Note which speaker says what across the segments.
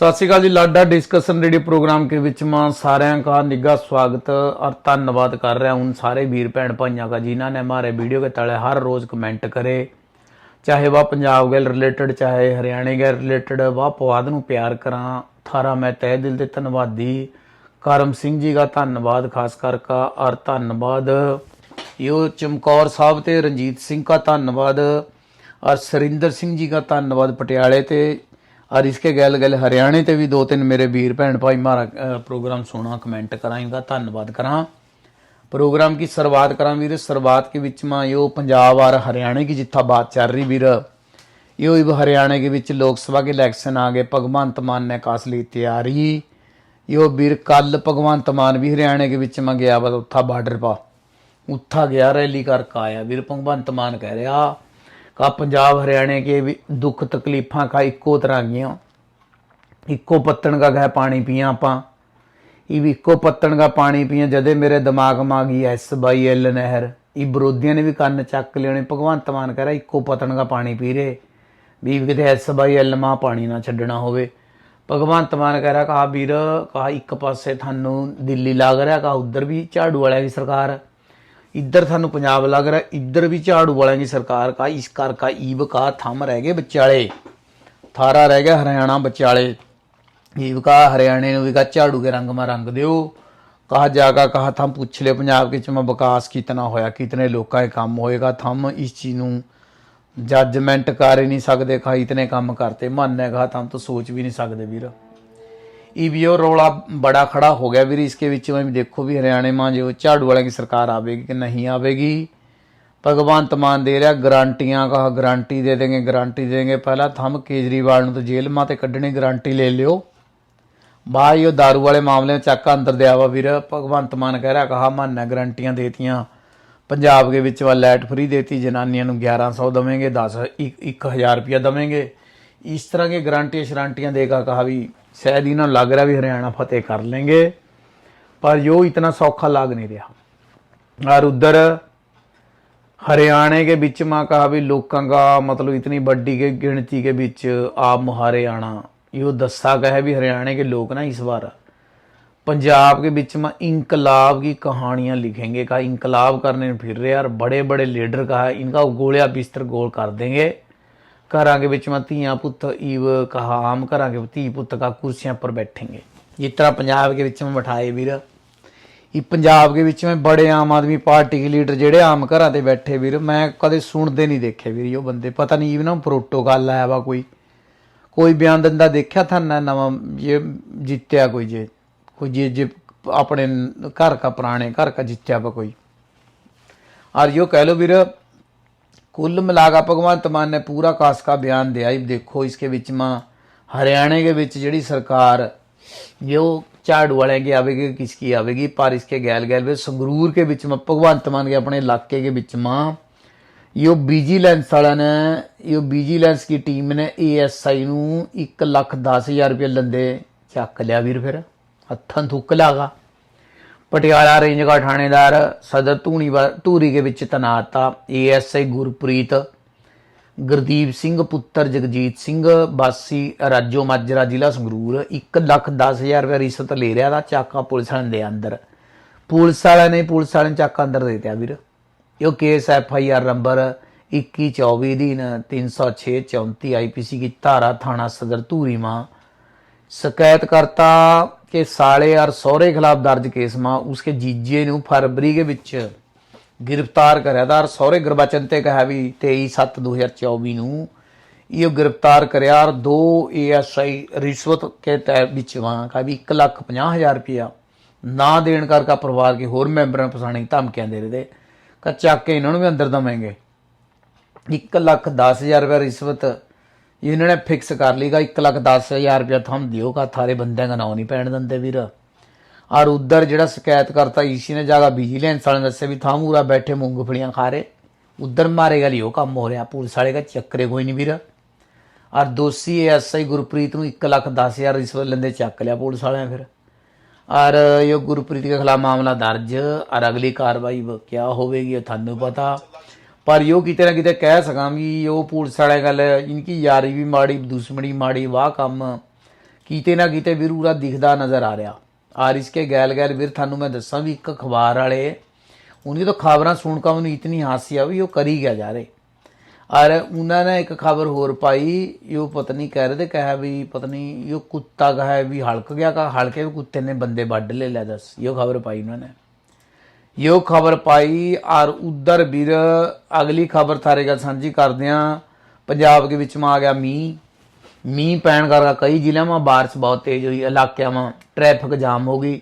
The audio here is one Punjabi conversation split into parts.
Speaker 1: ਸਤਿ ਸ਼੍ਰੀ ਅਕਾਲ ਜੀ, ਲਾਡਾ ਡਿਸਕਸ਼ਨ ਰੇਡੀਓ ਪ੍ਰੋਗਰਾਮ ਕੇ ਵਿੱਚ ਮਾਂ ਸਾਰਿਆਂ ਦਾ ਨਿੱਘਾ ਸਵਾਗਤ ਔਰ ਧੰਨਵਾਦ ਕਰ ਰਿਹਾ ਹੂੰ ਸਾਰੇ ਵੀਰ ਭੈਣ ਭਾਈਆਂ ਦਾ ਜਿਨ੍ਹਾਂ ਨੇ ਮਾਰੇ ਵੀਡੀਓ ਕੇ ਤਲੇ ਹਰ ਰੋਜ਼ ਕਮੈਂਟ ਕਰੇ। ਚਾਹੇ ਵਾ ਪੰਜਾਬ ਗੈਲ ਰਿਲੇਟਡ ਚਾਹੇ ਹਰਿਆਣੇ ਗੈਲ ਰਿਲੇਟਡ ਵਾ ਪਵਾਦ ਨੂੰ ਪਿਆਰ ਕਰਾਂ। ਥਾਰਾ ਮੈਂ ਤਹਿ ਦਿਲ ਦੇ ਧੰਨਵਾਦੀ। ਕਰਮ ਸਿੰਘ ਜੀ ਦਾ ਧੰਨਵਾਦ ਖਾਸ ਕਰਕੇ ਔਰ ਧੰਨਵਾਦ। ਯੋ ਚਮਕੌਰ ਸਾਹਿਬ ਤੇ ਰਣਜੀਤ ਸਿੰਘ ਦਾ ਧੰਨਵਾਦ। ਔਰ ਸਰਿੰਦਰ ਸਿੰਘ ਜੀ ਦਾ ਧੰਨਵਾਦ ਪਟਿਆਲੇ ਤੇ। और इसके गल गल हरियाणे ते भी दो तीन मेरे वीर भैन भाई मारा प्रोग्राम सोना कमेंट कराएगा धन्यवाद करा प्रोग्राम की शुरुआत करा वीर शुरुआत के बीच में यो पंजाब और हरियाणा की जित्था बात चल रही वीर यो हरियाणा के बीच लोकसभा के इलेक्शन आ गए भगवंत मान ने कासली तैयारी यो वीर कल भगवंत मान भी हरियाणा के बीच में गया वा उत्था बॉर्डर पर उत्था गया रैली करके आया वीर भगवंत मान कह रहा ਕਾ ਪੰਜਾਬ ਹਰਿਆਣੇ ਕੇ ਵੀ ਦੁੱਖ ਤਕਲੀਫਾਂ ਕਾ ਇੱਕੋ ਤਰ੍ਹਾਂ ਗੀਆਂ ਇੱਕੋ ਪੱਤਣ ਕਾ ਗਏ ਪਾਣੀ ਪੀਆਂ ਆਪਾਂ। ਇਹ ਵੀ ਇੱਕੋ ਪੱਤਣ ਕਾ ਪਾਣੀ ਪੀਆਂ ਜਦੇ ਮੇਰੇ ਦਿਮਾਗ ਮਾ ਗਈ ਐਸ ਬਾਈ ਐਲ ਨਹਿਰ। ਇਹ ਵਿਰੋਧੀਆਂ ਨੇ ਵੀ ਕੰਨ ਚੱਕ ਲਿਆਣੇ ਭਗਵੰਤ ਮਾਨ ਕਹਿ ਰਿਹਾ ਇੱਕੋ ਪੱਤਣ ਕਾ ਪਾਣੀ ਪੀ ਰਹੇ। ਵੀ ਕਿਤੇ ਐਸ ਬਾਈ ਐਲ ਮਾ ਪਾਣੀ ਨਾ ਛੱਡਣਾ ਹੋਵੇ। ਭਗਵੰਤ ਮਾਨ ਕਹਿ ਰਿਹਾ ਕਹਾ ਵੀਰ ਕਹਾ ਇੱਕ ਪਾਸੇ ਤੁਹਾਨੂੰ ਦਿੱਲੀ ਲੱਗ ਰਿਹਾ ਕਹਾ ਉਧਰ ਵੀ ਝਾੜੂ ਵਾਲਿਆਂ ਦੀ ਸਰਕਾਰ। ਇੱਧਰ ਤੁਹਾਨੂੰ ਪੰਜਾਬ ਲੱਗ ਰਿਹਾ, ਇੱਧਰ ਵੀ ਝਾੜੂ ਵਾਲਿਆਂ ਦੀ ਸਰਕਾਰ ਕਾ, ਇਸ ਕਰ ਕਾ ਈਬ ਕਾ ਥੰਮ ਰਹਿ ਗਏ ਵਿਚਾਲੇ ਥਾਰਾ ਰਹਿ ਗਿਆ ਹਰਿਆਣਾ ਵਿਚਾਲੇ ਈਬ ਕਾ ਹਰਿਆਣੇ ਨੂੰ ਵੀ ਕਾ ਝਾੜੂ ਕੇ ਰੰਗ ਮਾ ਰੰਗ ਦਿਓ। ਕਹਾ ਜਾਗਾ ਕਹਾ ਥਮ ਪੁੱਛ ਲਿਓ ਪੰਜਾਬ ਕੇ ਚ ਮੈਂ ਵਿਕਾਸ ਕਿਤਨਾ ਹੋਇਆ, ਕਿਤਨੇ ਲੋਕਾਂ ਦੇ ਕੰਮ ਹੋਏਗਾ। ਥਮ ਇਸ ਚੀਜ਼ ਨੂੰ ਜੱਜਮੈਂਟ ਕਰ ਹੀ ਨਹੀਂ ਸਕਦੇ ਖਾ ਇਤਨੇ ਕੰਮ ਕਰਤੇ। ਮਨ ਹੈ ਕਹਾ ਥਮ ਸੋਚ ਵੀ ਨਹੀਂ ਸਕਦੇ ਵੀਰ। ईवीओ रोड़ा बड़ा खड़ा हो गया फिर इसके बीच में भी देखो भी हरियाणा में जो झाड़ू वाले की सरकार आवेगी कि नहीं आवेगी भगवंत मान दे रहा गारंटियां कहा गारंटी दे देंगे गारंटी देंगे पहला थम केजरीवाल ਨੂੰ ਤਾਂ ਜੇਲ੍ਹ ਮਾਂ ਤੇ ਕੱਢਣੀ ਗਾਰੰਟੀ ਲੈ ਲਿਓ ਬਾਈ ਉਹ दारू ਵਾਲੇ ਮਾਮਲੇ ਵਿੱਚ ਚੱਕਾ ਅੰਦਰ ਦਿਆ ਵਾ ਵੀਰ ਭਗਵੰਤ ਮਾਨ ਕਹਿ ਰਿਹਾ ਕਹਾ ਮਾਨਾ ਗਾਰੰਟੀਆਂ ਦੇਤੀਆਂ ਪੰਜਾਬ ਦੇ ਵਿੱਚ ਵਾ ਲਾਈਟ ਫ੍ਰੀ ਦੇਤੀ ਜਨਾਨੀਆਂ ਨੂੰ 1100 ਦਵੇਂਗੇ 10 1000 ਰੁਪਇਆ ਦਵੇਂਗੇ ਇਸ ਤਰ੍ਹਾਂ की गारंटी शरांटियां देगा कहा भी शायद इन्हें लग रहा भी हरियाणा फतेह कर लेंगे पर यो इतना सौखा लग नहीं रहा और उधर हरियाणा के बीच में कहा भी लोगों का मतलब इतनी बड़ी के गिनती के बीच आप मुहारे आना यो दस्सा कहे भी हरियाणा के लोग ना इस बार पंजाब के बीच में इनकलाब की कहानियां लिखेंगे कहा इनकलाब करने फिर रहे यार बड़े बड़े लीडर कहा इनका गोलिया बिस्तर गोल कर देंगे ਘਰਾਂ ਦੇ ਵਿੱਚ ਮੈਂ ਧੀਆਂ ਪੁੱਤ ਈਵ ਕਹਾ, ਆਮ ਘਰਾਂ के ਧੀ ਪੁੱਤ ਕਾ ਕੁਰਸੀਆਂ पर बैठेंगे ਜਿਸ ਤਰ੍ਹਾਂ ਪੰਜਾਬ ਦੇ ਵਿੱਚ ਮੈਂ ਬਿਠਾਏ ਵੀਰ। ਇਹ ਪੰਜਾਬ ਦੇ ਵਿੱਚ ਮੈਂ ਬੜੇ ਆਮ ਆਦਮੀ ਪਾਰਟੀ ਦੇ ਲੀਡਰ ਜਿਹੜੇ ਆਮ ਘਰਾਂ ਤੇ ਬੈਠੇ ਵੀਰ, ਮੈਂ ਕਦੇ ਸੁਣਦੇ ਨਹੀਂ ਦੇਖੇ ਵੀਰ ਉਹ ਬੰਦੇ। ਪਤਾ ਨਹੀਂ ਇਹਨਾਂ ਨੂੰ ਪ੍ਰੋਟੋਕਾਲ ਆਇਆ ਵਾ ਕੋਈ। ਕੋਈ ਬਿਆਨ ਦਿੰਦਾ ਦੇਖਿਆ ਥਾ ਨਵਾਂ ਇਹ ਜਿੱਤਿਆ ਕੋਈ ਜੇ। ਕੋਈ ਜੇ ਜੇ ਆਪਣੇ ਘਰ ਦਾ ਪੁਰਾਣੇ ਘਰ ਦਾ ਜਿੱਤਿਆ ਵਾ ਕੋਈ। ਔਰ ਯੋ ਕਹਿ ਲੋ ਵੀਰ कुल मिलाकर भगवंत मान ने पूरा कास का बयान दिया अब देखो इसके बीच में हरियाणा के बीच जड़ी सरकार जो झाड़ू वाले की आवेगी किसकी आवेगी पर इसके गैल गैल में संगरूर के बीच में भगवंत मान के अपने इलाके के बीच में यो विजिलेंस वाला ने यो विजिलेंस की टीम ने एएसआई ਨੂੰ 1 ਲੱਖ 10000 ਰੁਪਏ ਲੰਦੇ ਚੱਕ ਲਿਆ ਵੀਰ ਫਿਰ ਹੱਥਾਂ ਥੁੱਕ ਲਾਗਾ ਪਟਿਆਲਾ ਰੇਂਜ ਦਾ ਥਾਣੇਦਾਰ ਸਦਰ ਧੂਣੀ ਧੂਰੀ ਦੇ ਵਿੱਚ ਤਨਾਤ ਆ। ਏਐਸਆਈ ਗੁਰਪ੍ਰੀਤ, ਗੁਰਦੀਪ ਸਿੰਘ, ਪੁੱਤਰ ਜਗਜੀਤ ਸਿੰਘ ਬਾਸੀ ਰਾਜੋ ਮਾਜਰਾ, ਜ਼ਿਲ੍ਹਾ ਸੰਗਰੂਰ। 1 ਲੱਖ 10000 ਰੁਪਏ ਰਿਸ਼ਵਤ ਲੈ ਰਿਹਾ ਦਾ ਚਾਕਾ ਪੁਲਿਸ ਵਾਲਿਆਂ ਦੇ ਅੰਦਰ। ਪੁਲਿਸ ਵਾਲਿਆਂ ਨੇ ਪੁਲਿਸ ਵਾਲਿਆਂ ਚਾਕਾ ਅੰਦਰ ਦੇ ਦਿੱਤਾ ਵੀਰ। ਇਹ case F I R number 2124 ਅਧੀਨ 306 34 ਆਈਪੀਸੀ ਦੀ ਧਾਰਾ ਥਾਣਾ ਸਦਰ ਧੂਰੀ ਮਾ ਸ਼ਿਕਾਇਤਕਰਤਾ कि साले और सौरे खिलाफ दर्ज केस में उसके ਜੀਜੇ ਨੂੰ ਫਰਵਰੀ ਦੇ ਵਿੱਚ ਗ੍ਰਿਫਤਾਰ ਕਰਿਆ था और सौरे गुरबचन 'ਤੇ कहा ਵੀ तेई सत्त दो हज़ार चौबी ਨੂੰ ਇਹ ਗ੍ਰਿਫਤਾਰ ਕਰਿਆ ਔਰ ਦੋ ਏਐਸਆਈ ਰਿਸ਼ਵਤ ਕੇ ਤਹਿ ਵਿੱਚ ਵਾਂ ਕਾ ਵੀ 1 ਲੱਖ 50 ਹਜ਼ਾਰ ਰੁਪਇਆ ਨਾ ਦੇਣ ਕਰਕੇ ਪਰਿਵਾਰ ਕੇ ਹੋਰ ਮੈਂਬਰਾਂ ਪਸਾਣੇ ਧਮਕੀਆਂ ਦੇ ਰਹੇ ਦੇ ਕੱਚਾ ਕੇ ਇਹਨਾਂ ਨੂੰ ਵੀ ਅੰਦਰ ਦਵਾਂਗੇ। 1 ਲੱਖ 10 ਹਜ਼ਾਰ ਰੁਪਇਆ ਰਿਸ਼ਵਤ ਇਹਨਾਂ ਨੇ ਫਿਕਸ ਕਰ ਲਈਗਾ 1 ਲੱਖ 10000 ਰੁਪਇਆ ਥਮ ਦਿਓਗਾ ਥਾਰੇ ਬੰਦਿਆਂ ਦਾ ਨਾਮ ਨਹੀਂ ਪੈਣ ਦਿੰਦੇ ਵੀਰ। ਔਰ ਉਧਰ ਜਿਹੜਾ ਸ਼ਿਕਾਇਤ ਕਰਤਾ ਈਸ਼ੀ ਨੇ ਜਾਗਾ ਵਿਜੀਲੈਂਸ ਵਾਲਿਆਂ ਦੱਸਿਆ ਵੀ ਥਾਮੂਰਾ ਬੈਠੇ ਮੂੰਗਫਲੀਆਂ ਖਾ ਰਹੇ। ਉਧਰ ਮਾਰੇਗਾ ਉਹ ਕੰਮ ਹੋ ਰਿਹਾ, ਪੁਲਿਸ ਵਾਲੇ ਦਾ ਚੱਕਰੇ ਕੋਈ ਨਹੀਂ ਵੀਰ। ਔਰ ਦੋਸ਼ੀ ਐਸਆਈ ਗੁਰਪ੍ਰੀਤ ਨੂੰ 1 ਲੱਖ 10000 ਰਿਸ਼ਵਤ ਲੈਂਦੇ ਚੱਕ ਲਿਆ ਪੁਲਿਸ ਵਾਲਿਆਂ ਫਿਰ। ਔਰ ਇਹ ਗੁਰਪ੍ਰੀਤ ਦੇ ਖਿਲਾਫ ਮਾਮਲਾ ਦਰਜ। ਔਰ ਅਗਲੀ ਕਾਰਵਾਈ ਕਿਆ ਹੋਵੇਗੀ ਤੁਹਾਨੂੰ ਪਤਾ। ਪਰ ਯੋ ਕਿਤੇ ਨਾ ਕਿਤੇ ਕਹਿ ਸਕਾਂ ਵੀ ਉਹ ਪੁਲਿਸ ਵਾਲੇ ਗੱਲ, ਇਨਕੀ ਯਾਰੀ ਵੀ ਮਾੜੀ, ਦੁਸ਼ਮਣੀ ਮਾੜੀ, ਵਾਹ ਕੰਮ। ਕੀਤੇ ਨਾ ਕੀਤੇ ਵੀਰ ਉਰਾ ਦਿਖਦਾ ਨਜ਼ਰ ਆ ਰਿਹਾ। ਔਰ ਇਸਕੇ ਗੈਲ ਗੈਲ ਵੀਰ, ਤੁਹਾਨੂੰ ਮੈਂ ਦੱਸਾਂ ਵੀ ਇੱਕ ਅਖਬਾਰ ਵਾਲੇ ਉਹਨੀ ਤਾਂ ਖਬਰਾਂ ਸੁਣ ਕੇ ਉਹਨੂੰ ਇਤਨੀ ਹਾਸੀ ਆ ਵੀ ਉਹ ਕਰੀ ਗਿਆ ਜਾ ਰਹੇ। ਔਰ ਉਹਨਾਂ ਨੇ ਇੱਕ ਖਬਰ ਹੋਰ ਪਾਈ ਇਹ ਪਤਨੀ ਕਹਿ ਰਹੇ ਤੇ ਕਹਾ ਵੀ ਪਤਨੀ ਇਹ ਕੁੱਤਾ ਕਹਾ ਵੀ ਹਲਕ ਗਿਆ ਕਾ, ਹਲਕੇ ਵੀ ਕੁੱਤੇ ਨੇ ਬੰਦੇ ਵੱਢ ਲੈ ਲੈ ਦੱਸ। ਇਹ ਖਬਰ ਪਾਈ ਉਹਨਾਂ ਨੇ। ਯੋ ਖਬਰ ਪਾਈ ਔਰ ਉਧਰ ਵੀਰ ਅਗਲੀ ਖਬਰ ਥਾਰੇ ਗੱਲ ਸਾਂਝੀ ਕਰਦੇ ਆ ਪੰਜਾਬ ਦੇ ਵਿੱਚ ਮਾ ਆ ਗਿਆ ਮੀਂਹ ਮੀਂਹ ਪੈਣ ਕਰਕੇ ਕਈ ਜ਼ਿਲ੍ਹਿਆਂ ਮਾ ਬਾਰਿਸ਼ ਬਹੁਤ ਤੇਜ਼ ਹੋਈ ਇਲਾਕਿਆਂ ਮਾ ਟ੍ਰੈਫਿਕ ਜਾਮ ਹੋ ਗਈ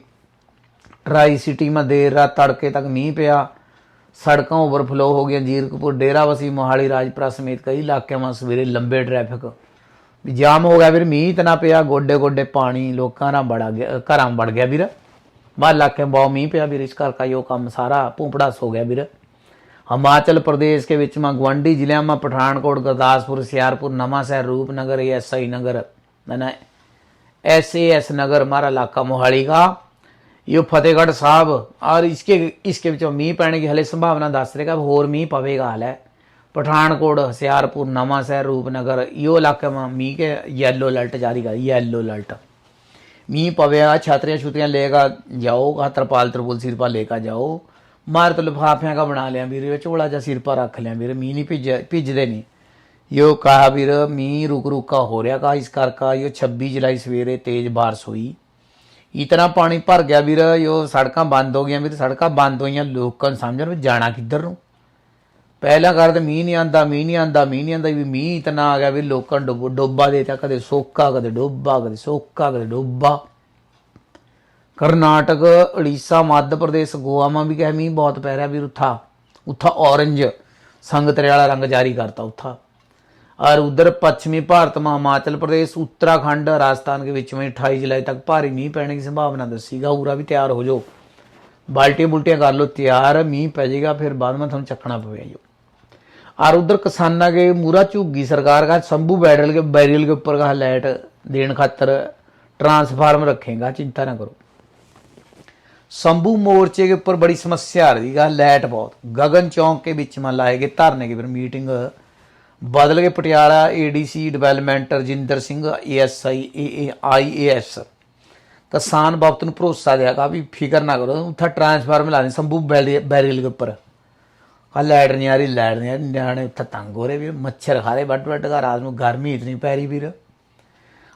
Speaker 1: ਟਰਾਈ ਸਿਟੀ ਮਾ ਦੇਰ ਰਾਤ ਤੜਕੇ ਤੱਕ ਮੀਂਹ ਪਿਆ ਸੜਕਾਂ ਓਵਰਫਲੋ ਹੋ ਗਈਆਂ ਜੀਰਕਪੁਰ ਡੇਰਾਵਸੀ ਮੋਹਾਲੀ ਰਾਜਪੁਰਾ ਸਮੇਤ ਕਈ ਇਲਾਕਿਆਂ ਮਾ ਸਵੇਰੇ ਲੰਬੇ ਟ੍ਰੈਫਿਕ ਵੀ ਜਾਮ ਹੋ ਗਿਆ ਵੀਰ ਮੀਂਹ ਇਤਨਾ ਪਿਆ ਗੋਡੇ ਗੋਡੇ ਪਾਣੀ ਲੋਕਾਂ ਨਾਲ ਬੜਾ ਗਿਆ ਘਰਾਂ ਵੜ ਗਿਆ ਵੀਰ ਬਾਹਰ इलाके में बहुत मींह पिया वीर इस करके यो काम सारा भूपड़ास हो गया वीर हिमाचल प्रदेश के बीच में गुवांडी जिले में Pathankot Gurdaspur सियारपुर Nawanshahr Rupnagar S I Nagar S A S Nagar हमारा इलाका मोहाली का यो फतेहगढ़ साहब और इसके इसके बीच मींह पैने की हले संभावना दस रहे होर मींह पवेगा हाल है पठानकोट हसियारपुर नवाशहर रूपनगर यो इलाके में मींह के येलो अलर्ट जारी कर येलो अलर्ट ਮੀਂਹ ਪਵੇਗਾ ਛਾਤਰੀਆਂ ਛੁੱਟੀਆਂ ਲੇਗਾ ਜਾਓ ਤਰਪਾਲ ਤਰਪੁਲ ਸਿਰਪਾ ਪਾ ਲੇਕਾ ਜਾਓ। ਮਾਰ तो ਲਿਫਾਫਿਆਂ ਦਾ ਬਣਾ ਲਿਆ ਵੀਰ ਝੋਲਾ ਜਿਹਾ ਸਿਰਪਾ ਰੱਖ ਲਿਆ ਵੀਰ, ਮੀਂਹ ਨਹੀਂ ਭਿੱਜ, ਭਿੱਜਦੇ ਨਹੀਂ। ਯੋ ਕਹਾ ਵੀਰ, ਮੀਂਹ ਰੁਕ ਰੁਕਾ ਹੋ ਰਿਹਾ ਕਾ, ਇਸ ਕਰਕੇ ਯੋ 26 ਜੁਲਾਈ ਸਵੇਰੇ ਤੇਜ਼ ਬਾਰਿਸ਼ ਹੋਈ। ਇਤਨਾ ਪਾਣੀ ਭਰ ਗਿਆ ਵੀਰ, ਯੋ ਸੜਕਾਂ ਬੰਦ ਹੋ ਗਈਆਂ ਵੀਰ, ਸੜਕਾਂ ਬੰਦ ਹੋਈਆਂ, ਲੋਕਾਂ ਨੂੰ ਸਮਝਣ ਵੀ ਜਾਣਾ ਕਿੱਧਰ ਨੂੰ। ਪਹਿਲਾਂ ਕਰਦੇ ਮੀਂਹ ਨਹੀਂ ਆਂਦਾ ਮੀਂਹ ਨਹੀਂ ਆਂਦਾ ਮੀਂਹ ਨਹੀਂ ਆਂਦਾ ਵੀ ਮੀਂਹ ਇਤਨਾ ਆ ਗਿਆ ਵੀ ਲੋਕਾਂ ਨੂੰ ਡੁੱਬ- ਡੋਬਾ ਦੇ ਤਾ ਕਦੇ ਸੋਕਾ ਕਦੇ ਡੋਬਾ ਕਦੇ ਸੋਕਾ ਕਦੇ ਡੋਬਾ ਕਰਨਾਟਕ ਉੜੀਸਾ ਮੱਧ ਪ੍ਰਦੇਸ਼ ਗੋਆ ਮਾ ਵੀ ਕਹੇ ਮੀਂਹ ਬਹੁਤ ਪੈ ਰਿਹਾ ਵੀਰ ਉੱਥਾ ਉੱਥਾ ਔਰੰਜ ਸੰਗਤਰੇ ਵਾਲਾ ਰੰਗ ਜਾਰੀ ਕਰਤਾ ਉੱਥਾ और उधर पश्चिमी भारत में हिमाचल प्रदेश उत्तराखंड राजस्थान के बीच में 28 जुलाई तक भारी मींह पैने की संभावना दसीगा पूरा भी तैयार हो जाओ बाल्टियां बुल्टियां कर लो तैयार मींह पै जाएगा फिर बाद में थोड़ा चकना पवेगा जो और उधर किसाना के मूरा झुग्गी सरकार का शंभू बैरल के बैरियल के ऊपर का लाइट देने खातर ट्रांसफार्म रखेगा चिंता ना करो शंभू मोर्चे के ऊपर बड़ी समस्या आ रही है लाइट बहुत गगन चौक के बीच में लाए गए धरने की फिर मीटिंग ਬਦਲ ਕੇ Patiala ADC development Rajinder Singh ASI IAS ਕਿਸਾਨ ਬਾਬਤ ਨੂੰ ਭਰੋਸਾ ਦਿਆਗਾ ਵੀ ਫਿਕਰ ਨਾ ਕਰੋ ਉੱਥੇ ਟਰਾਂਸਫਾਰਮ ਲਾ ਦੇ ਸੰਭੂ ਬੈਰੀ- ਬੈਰੀਲ ਦੇ ਉੱਪਰ ਆ ਲਾਈਟ ਨਹੀਂ ਆ ਰਹੀ ਲਾਈਟ ਨਹੀਂ ਆ ਰਹੀ ਨਿਆਣੇ ਉੱਥੇ ਤੰਗ ਹੋ ਰਹੇ ਵੀ ਮੱਛਰ ਖਾ ਰਹੇ ਵੱਡ ਵੱਡ ਘਰ ਰਾਤ ਨੂੰ ਗਰਮੀ ਇਤਨੀ ਪੈ ਰਹੀ ਵੀਰ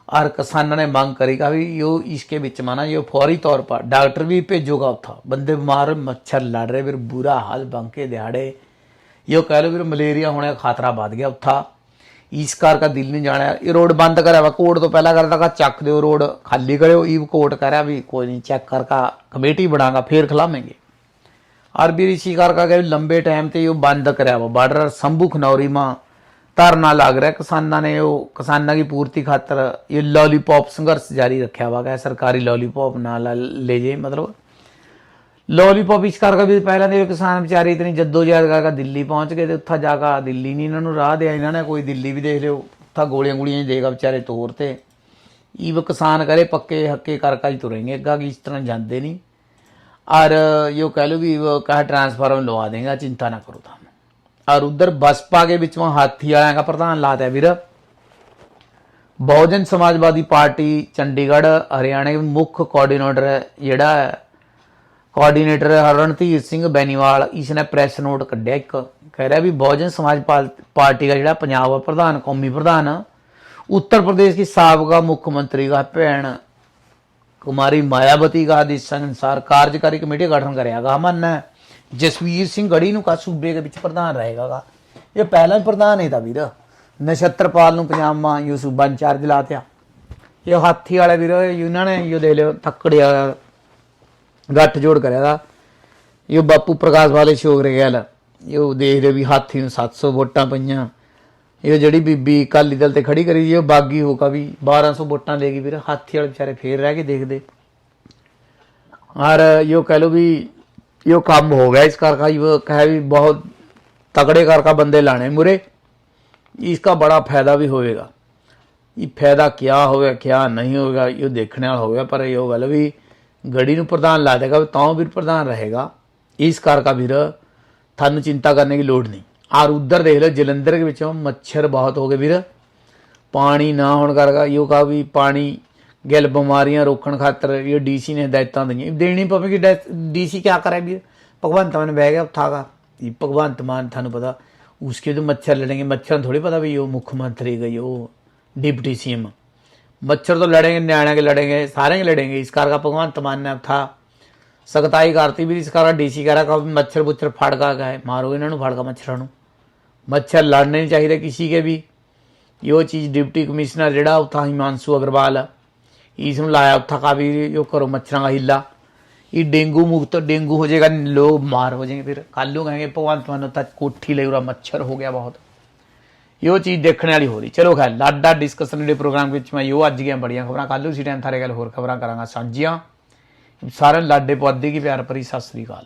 Speaker 1: और किसानों ने मांग करी का भी यो इसके बीच में ना यो फौरी तौर पर डॉक्टर भी भेजोगा था बंदे बीमार मच्छर लड़ रहे फिर बुरा हाल बंके दिहाड़े यो कह लो फिर मलेरिया होने का खतरा बढ़ गया उत्था ਇਸ ਕਰਕੇ ਦਿੱਲੀ ਨਹੀਂ ਜਾਣਾ ਇਹ ਰੋਡ ਬੰਦ ਕਰਿਆ ਵਾ ਕੋਰਟ ਤੋਂ ਪਹਿਲਾਂ ਕਰਦਾ ਕਾ ਚੱਕ ਦਿਓ ਰੋਡ ਖਾਲੀ ਕਰਿਓ ਇਹ ਕੋਰਟ ਕਰਿਆ ਵੀ ਕੋਈ ਨਹੀਂ ਚੈੱਕ ਕਰਕਾ ਕਮੇਟੀ ਬਣਾਗਾ ਫੇਰ ਖਿਲਾਵਾਂਗੇ ਔਰ ਵੀ ਇसी ਕਰਕੇ ਕਿ ਲੰਬੇ ਟਾਈਮ ਤੇ ਇਹ ਬੰਦ ਕਰਿਆ ਵਾ। ਬਾਰਡਰ ਸੰਭੂ ਖਨੌਰੀ ਮਾ ਧਰਨਾ ਲੱਗ ਰਿਹਾ। ਕਿਸਾਨਾਂ ਨੇ ਉਹ, ਕਿਸਾਨਾਂ ਦੀ ਪੂਰਤੀ ਖਾਤਰ ਇਹ ਲੋਲੀਪੌਪ ਸੰਘਰਸ਼ ਜਾਰੀ ਰੱਖਿਆ ਵਾ। ਕਿ ਸਰਕਾਰੀ ਲੋਲੀਪੌਪ ਨਾਲ ਲੈ ਜੇ, ਮਤਲਬ ਲੋਲੀਪੌਪ ਇਸ ਕਰਕੇ ਵੀ ਪਹਿਲਾਂ ਦੇ ਕਿਸਾਨ ਵਿਚਾਰੇ ਇਤਨੀ ਜੱਦੋ-ਜਹਿਦ ਕਰਕੇ ਦਿੱਲੀ ਪਹੁੰਚ ਗਏ ਤੇ ਉੱਥਾ ਜਾ ਕੇ ਦਿੱਲੀ ਨਹੀਂ ਇਹਨਾਂ ਨੂੰ ਰਾਹ ਦਿਆ। ਇਹਨਾਂ ਨੇ ਕੋਈ ਦਿੱਲੀ ਵੀ ਦੇਖ ਲਿਓ। ਉੱਥਾ ਗੋਲੀਆਂ ਗੋਲੀਆਂ ਹੀ ਦੇਗਾ ਵਿਚਾਰੇ ਤੋਰ ਤੇ। ਈਵ ਕਿਸਾਨ ਕਰੇ ਪੱਕੇ ਹੱਕੇ ਕਰਕੇ ਹੀ ਤੁਰੇਂਗੇ ਅੱਗਾ ਕਿ ਇਸ ਤਰ੍ਹਾਂ ਜਾਂਦੇ ਨਹੀਂ और यो कह लो कि वो कहा ट्रांसफार्मर लगा देंगे चिंता ना करो तुम और उधर बसपा के बीच में हाथी आया का प्रधान लात है वीर बहुजन समाजवादी पार्टी चंडीगढ़ हरियाणा के मुख्य कोऑर्डिनेटर है जेड़ा ਕੋਆਰਡੀਨੇਟਰ ਹਰਨਤੀਰ ਸਿੰਘ ਬੈਨੀਵਾਲ ਇਸ ਨੇ ਪ੍ਰੈਸ ਨੋਟ ਕੱਢਿਆ ਇੱਕ ਕਹਿ ਰਿਹਾ ਵੀ ਬਹੁਜਨ ਸਮਾਜ ਪਾਰਟੀ ਦਾ ਜਿਹੜਾ ਪੰਜਾਬ ਦਾ ਪ੍ਰਧਾਨ ਕੌਮੀ ਪ੍ਰਧਾਨ ਉੱਤਰ ਪ੍ਰਦੇਸ਼ ਦੀ ਸਾਬਕਾ ਮੁੱਖ ਮੰਤਰੀ ਦਾ ਭੈਣ कुमारी मायावती का आदेशानुसार कार्यकारी कमेटी का गठन करेगा मानना है जसवीर सिंह गढ़ी ਨੂੰ ਕਾ ਸੂਬੇ ਦੇ ਵਿੱਚ ਪ੍ਰਧਾਨ ਰਹੇਗਾ ਗਾ। ਇਹ ਪਹਿਲਾਂ ਹੀ ਪ੍ਰਧਾਨ ਹੀ ਤਾਂ ਵੀਰ ਨਛੱਤਰਪਾਲ ਨੂੰ ਪੰਜਾਬ ਮਾ ਯੂ ਸੂਬਾ ਇੰਚਾਰਜ ਲਾਤਿਆ ਇਹ ਹਾਥੀ ਵਾਲੇ ਵੀਰ ਇਹਨਾਂ ਨੇ ਇਹ ਦੇ ਲਿਓ ਥੱਕੜਿਆ ਗੱਠ ਜੋੜ ਕਰਿਆ ਦਾ ਇਹ ਬਾਪੂ ਪ੍ਰਕਾਸ਼ ਵਾਲੇ ਸ਼ੋਗਰੇ ਗੱਲ ਇਹ ਦੇਖ ਰਹੇ ਵੀ ਹਾਥੀ ਨੂੰ 700 ਵੋਟਾਂ ਪਈਆਂ ਇਹ ਜਿਹੜੀ ਬੀਬੀ ਕਾਲੀ ਦਲ ਤੇ ਖੜੀ ਕਰੀ ਜੀ ਉਹ ਬਾਗੀ ਹੋ ਕਾ ਵੀ 1200 ਵੋਟਾਂ ਲੈ ਗਈ ਵੀਰ ਹਾਥੀ ਵਾਲੇ ਵਿਚਾਰੇ ਫੇਰ ਰਹਿ ਕੇ ਦੇਖਦੇ ਔਰ ਇਹ ਕਹ ਲੋ ਵੀ ਇਹ ਕੰਮ ਹੋ ਗਿਆ ਇਸ ਕਰਕੇ ਇਹ ਕਹੇ ਵੀ ਬਹੁਤ ਤਗੜੇ ਕਰਕੇ ਬੰਦੇ ਲਾਣੇ ਮੁਰੇ इसका बड़ा फायदा भी होएगा ਇਹ ਫਾਇਦਾ ਕਿਆ ਹੋਵੇਗਾ ਕਿਆ ਨਹੀਂ ਹੋਵੇਗਾ ਇਹ ਦੇਖਣੇ ਵਾਲਾ ਹੋਵੇਗਾ ਪਰ ਇਹ ਗੱਲ ਵੀ ਗੜੀ ਨੂੰ ਪ੍ਰਧਾਨ ਲਾ ਦੇਗਾ ਤਾਂ ਵੀਰ ਪ੍ਰਧਾਨ ਰਹੇਗਾ ਇਸ ਕਰਕੇ ਵੀਰ ਤੁਹਾਨੂੰ ਚਿੰਤਾ ਕਰਨੇ ਦੀ ਲੋੜ ਨਹੀਂ ਔਰ ਉਧਰ ਦੇਖ ਲਓ ਜਲੰਧਰ ਦੇ ਵਿੱਚੋਂ ਮੱਛਰ ਬਹੁਤ ਹੋ ਗਏ ਵੀਰ ਪਾਣੀ ਨਾ ਹੋਣ ਕਰਕੇ ਇਹ ਕਹਾ ਵੀ ਪਾਣੀ ਗਿਲ ਬਿਮਾਰੀਆਂ ਰੋਕਣ ਖਾਤਰ ਇਹ ਡੀਸੀ ਨੇ ਹਦਾਇਤਾਂ ਦਈਆਂ ਦੇਣੀ ਪਵੇਗੀ ਡੀਸੀ ਕੀ ਕਰੇ ਵੀ ਭਗਵੰਤ ਮਾਨ ਬਹਿ ਗਿਆ ਉਠਾਗਾ ਇਹ ਭਗਵੰਤ ਮਾਨ ਤੁਹਾਨੂੰ ਪਤਾ ਉਸਕੇ तो मच्छर लड़ेंगे मच्छर थोड़ी पता भी वो मुख्यमंत्री गई वो डिप्टी सीएम मच्छर तो लड़ेंगे न्याणा के लड़ेंगे सारे के लड़ेंगे इस कार का भगवंत मान ने था सख्ताई करती भी इस कार का डीसी कह रहा कि मच्छर बुच्छर फड़का गए मारो इन्हों फड़का मच्छर मच्छर लड़ने नहीं चाहिए किसी के भी यो चीज़ डिप्टी कमिश्नर ਜਿਹੜਾ ਉੱਥਾ ਹਿਮਾਂਸ਼ੂ ਅਗਰਵਾਲ ਆ ਇਸ ਨੂੰ ਲਾਇਆ ਉੱਥਾ ਕਾ ਵੀ ਜੋ ਕਰੋ ਮੱਛਰਾਂ ਦਾ ਹਿੱਲਾ ਇਹ ਡੇਂਗੂ ਮੁਕਤ ਡੇਂਗੂ हो जाएगा लोग मार हो जाएंगे फिर कल लोग कहेंगे भगवंत मान तक कोठी ले मच्छर हो गया बहुत ਇਹੋ ਚੀਜ਼ ਦੇਖਣ ਵਾਲੀ ਹੋ ਰਹੀ ਚਲੋ ਖੈਰ ਲਾਡਾ ਡਿਸਕਸ਼ਨ ਦੇ ਪ੍ਰੋਗਰਾਮ ਵਿੱਚ ਮੈਂ ਇਹੋ ਅੱਜ ਦੀਆਂ ਬੜੀਆਂ ਖਬਰਾਂ ਕੱਲ ਉਸੇ ਟਾਈਮ ਥਾਰੇ ਗੱਲ ਹੋਰ ਖਬਰਾਂ ਕਰਾਂਗਾ ਸਾਂਝੀਆਂ ਸਾਰਿਆਂ ਨੂੰ ਲਾਡੇ ਪੁਆਧੀ ਕੀ ਪਿਆਰ ਭਰੀ ਸਤਿ ਸ੍ਰੀ ਅਕਾਲ